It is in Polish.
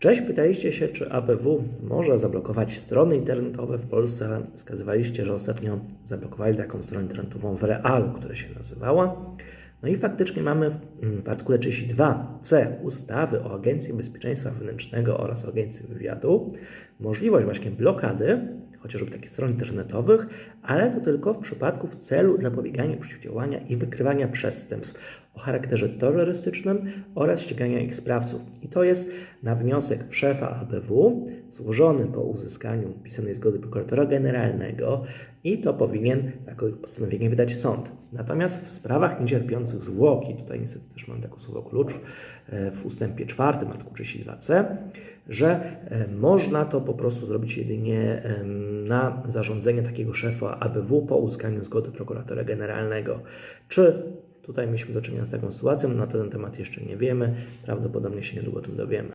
Cześć, pytaliście się, czy ABW może zablokować strony internetowe w Polsce. Wskazywaliście, że ostatnio zablokowali taką stronę internetową w Realu, która się nazywała. No i faktycznie mamy w, w artykule 32c ustawy o Agencji Bezpieczeństwa Wewnętrznego oraz Agencji Wywiadu możliwość właśnie blokady chociażby takich stron internetowych, ale to tylko w przypadku w celu zapobiegania, przeciwdziałania i wykrywania przestępstw o charakterze terrorystycznym oraz ścigania ich sprawców. I to jest na wniosek szefa ABW złożony po uzyskaniu pisemnej zgody prokuratora generalnego i to powinien takie postanowienie wydać sąd. Natomiast w sprawach niecierpiących zwłoki, tutaj niestety też mam takie słowo klucz e, w ustępie czwartym artykułu 32c, że e, można to po prostu zrobić jedynie na zarządzenie takiego szefa ABW po uzyskaniu zgody prokuratora generalnego. Czy tutaj mieliśmy do czynienia z taką sytuacją? Na ten temat jeszcze nie wiemy. Prawdopodobnie się niedługo o tym dowiemy.